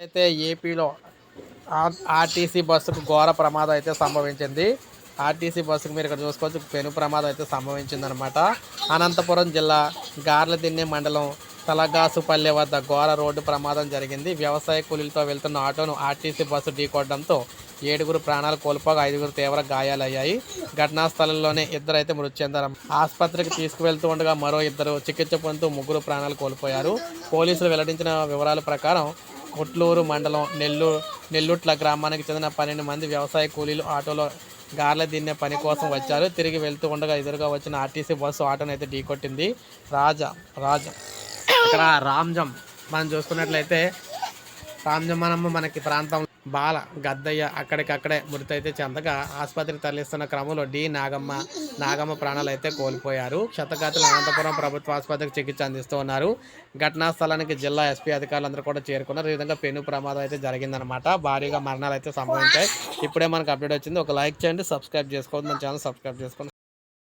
అయితే ఏపీలో are- RTC బస్సుకు ఘోర ప్రమాదం అయితే సంభవించింది. ఆర్టీసీ బస్సుకు మీరు ఇక్కడ చూసుకోవచ్చు పెను ప్రమాదం అయితే సంభవించిందనమాట అనంతపురం జిల్లా గార్లదిన్నె మండలం తలగాసుపల్లె వద్ద ఘోర రోడ్డు ప్రమాదం జరిగింది. వ్యవసాయ కూలీలతో వెళ్తున్న ఆటోను ఆర్టీసీ బస్సు ఢీకొట్టడంతో ఏడుగురు ప్రాణాలు కోల్పోగా ఐదుగురు తీవ్ర గాయాలయ్యాయి. ఘటనా స్థలంలోనే ఇద్దరు అయితే మృతి చెందారు. ఆసుపత్రికి తీసుకువెళ్తూ ఉండగా మరో ఇద్దరు చికిత్స పొందుతూ ముగ్గురు ప్రాణాలు కోల్పోయారు. పోలీసులు వెల్లడించిన వివరాల ప్రకారం కొట్లూరు మండలం నెల్లూరు నెల్లూట్ల గ్రామానికి చెందిన పన్నెండు మంది వ్యవసాయ కూలీలు ఆటోలో గార్ల దిన్నే పని కోసం వచ్చారు. తిరిగి వెళ్తూ ఉండగా ఎదురుగా వచ్చిన ఆర్టీసీ బస్సు ఆటోను అయితే ఢీకొట్టింది రాజా రాజా. ఇక్కడ రామ్జం మనం చూసుకున్నట్లయితే రామ్జం మనము మనకి ప్రాంతం బాల గద్దయ్య అక్కడికక్కడే మృతి అయితే చెందగా ఆసుపత్రికి తరలిస్తున్న క్రమంలో డి నాగమ్మ నాగమ్మ ప్రాణాలు అయితే కోల్పోయారు. క్షతగాతులు అనంతపురం ప్రభుత్వ ఆసుపత్రికి చికిత్స అందిస్తూ ఉన్నారు. ఘటనా స్థలానికి జిల్లా ఎస్పీ అధికారులందరూ కూడా చేరుకున్నారు. ఈ విధంగా పెను ప్రమాదం అయితే జరిగిందనమాట భారీగా మరణాలు అయితే సంభవించాయి. ఇప్పుడే మనకు అప్డేట్ వచ్చింది. ఒక లైక్ చేయండి సబ్స్క్రైబ్ చేసుకోవద్దు. మన ఛానల్ సబ్స్క్రైబ్ చేసుకోండి.